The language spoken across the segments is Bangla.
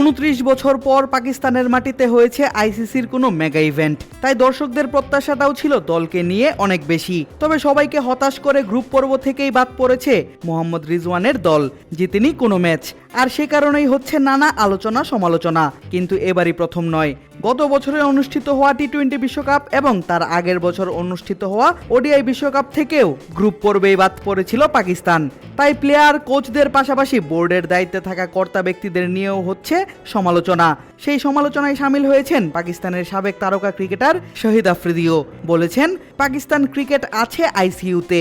উনত্রিশ বছর পর পাকিস্তানের মাটিতে হয়েছে আইসিসির কোনো মেগা ইভেন্ট তাই দর্শকদের প্রত্যাশাটাও ছিল দলকে নিয়ে অনেক বেশি। তবে সবাইকে হতাশ করে গ্রুপ পর্ব থেকেই বাদ পড়েছে মোহাম্মদ রিজওয়ানের দল জিতেনি কোনো ম্যাচ আর সে কারণেই হচ্ছে নানা আলোচনা সমালোচনা। কিন্তু এবারই প্রথম নয়। গত বছরে অনুষ্ঠিত হওয়া টি টোয়েন্টি বিশ্বকাপ এবং তার আগের বছর অনুষ্ঠিত হওয়া ওডিআই বিশ্বকাপ থেকেও গ্রুপ পর্বেই বাদ পড়েছিল পাকিস্তান। তাই প্লেয়ার কোচদের পাশাপাশি বোর্ডের দায়িত্বে থাকা কর্তা ব্যক্তিদের নিয়েও হচ্ছে সমালোচনা। সেই সমালোচনায় সামিল হয়েছেন পাকিস্তানের সাবেক তারকা ক্রিকেটার শহীদ আফ্রিদিও। বলেছেন, পাকিস্তান ক্রিকেট আছে আইসিইউতে।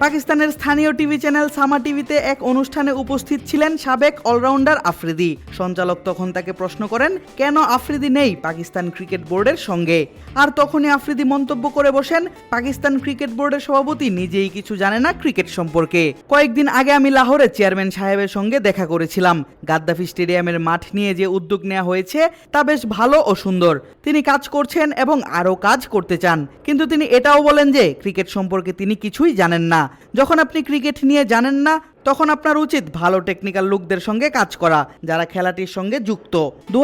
পাকিস্তানের স্থানীয় টিভি চ্যানেল সামা টিভিতে এক অনুষ্ঠানে উপস্থিত ছিলেন সাবেক অলরাউন্ডার আফ্রিদি। সঞ্চালক তখন তাকে প্রশ্ন করেন, কেন আফ্রিদি নেই পাকিস্তান ক্রিকেট বোর্ডের সঙ্গে? আর তখনই আফ্রিদি মন্তব্য করে বসেন, পাকিস্তান ক্রিকেট বোর্ডের সভাপতি নিজেই কিছু জানে না ক্রিকেট সম্পর্কে। কয়েকদিন আগে আমি লাহোরে চেয়ারম্যান সাহেবের সঙ্গে দেখা করেছিলাম। গাদ্দাফি স্টেডিয়ামের মাঠ নিয়ে যে উদ্যোগ নেওয়া হয়েছে, তা বেশ ভালো ও সুন্দর। তিনি কাজ করছেন এবং আরও কাজ করতে চান। কিন্তু তিনি এটাও বলেন যে, ক্রিকেট সম্পর্কে তিনি কিছুই জানেন না। যখন আপনি ক্রিকেট নিয়ে জানেন না তখন আপনার উচিত ভালো টেকনিক্যাল লোকদের সঙ্গে কাজ করা, যারা খেলাটির সঙ্গে যুক্ত। দু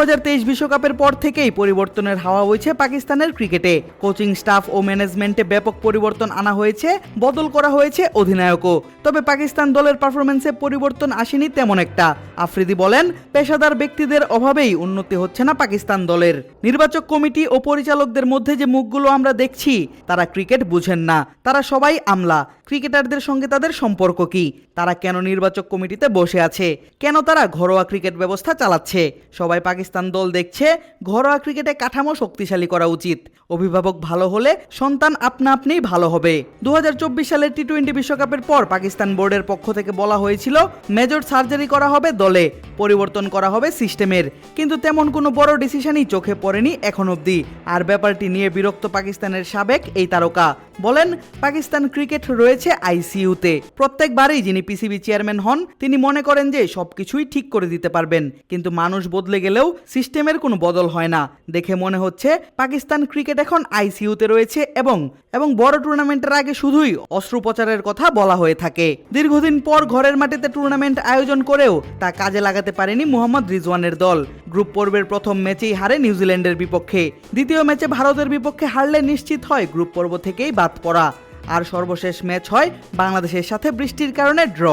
বিশ্বকাপের পর থেকেই পরিবর্তনের হাওয়া হয়েছে পাকিস্তানের ক্রিকেটে। কোচিং স্টাফ ও ম্যানেজমেন্টে ব্যাপক পরিবর্তন আনা হয়েছে, বদল করা হয়েছে অধিনায়কও। তবে পাকিস্তান দলের পারফরমেন্সে পরিবর্তন আসেনি তেমন একটা। আফ্রিদি বলেন, পেশাদার ব্যক্তিদের অভাবেই উন্নতি হচ্ছে না পাকিস্তান দলের। নির্বাচক কমিটি ও পরিচালকদের মধ্যে যে মুখগুলো আমরা দেখছি, তারা ক্রিকেট বুঝেন না। তারা সবাই আমলা। ক্রিকেটারদের সঙ্গে তাদের সম্পর্ক কি? তারা কেন নির্বাচক কমিটিতে বসে আছে? কেন তারা ঘরোয়া ক্রিকেট ব্যবস্থা চালাচ্ছে? সবাই পাকিস্তান দল দেখছে, ঘরোয়া ক্রিকেটে কাঠামো শক্তিশালী করা উচিত। অভিভাবক ভালো হলে সন্তান আপনা আপনিই ভালো হবে। দুহাজার চব্বিশ সালের টি টোয়েন্টি বিশ্বকাপের পর পাকিস্তান বোর্ডের পক্ষ থেকে বলা হয়েছিল, মেজর সার্জারি করা হবে দলে, পরিবর্তন করা হবে সিস্টেমের। কিন্তু তেমন কোনো বড় ডিসিশনই চোখে পড়েনি এখন অবধি। আর ব্যাপারটি নিয়ে বিরক্ত পাকিস্তানের সাবেক এই তারকা। বলেন, পাকিস্তান ক্রিকেট রয়েছে আইসিইউতে। প্রত্যেকবারই যিনি পিসিবি চেয়ারম্যান হন, তিনি মনে করেন যে সবকিছুই ঠিক করে দিতে পারবেন। কিন্তু মানুষ বদলে গেলেও সিস্টেমের কোনো বদল হয় না। দেখে মনে হচ্ছে, পাকিস্তান ক্রিকেট এখন আইসিইউতে রয়েছে এবং এবং বড় টুর্নামেন্টের আগে শুধুই অস্ত্রোপচারের কথা বলা হয়ে থাকে। দীর্ঘদিন পর ঘরের মাটিতে টুর্নামেন্ট আয়োজন করেও তা কাজে লাগাতে পারেনি মোহাম্মদ রিজওয়ানের দল। গ্রুপ পর্বের প্রথম ম্যাচেই হারে নিউজিল্যান্ডের বিপক্ষে। দ্বিতীয় ম্যাচে ভারতের বিপক্ষে হারলে নিশ্চিত হয় গ্রুপ পর্ব থেকেই বাদ পড়া। আর সর্বশেষ ম্যাচ হয় বাংলাদেশের সাথে বৃষ্টির কারণে ড্র।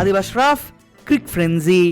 আদিবাস রাফ, ক্রিক ফ্রেন্জি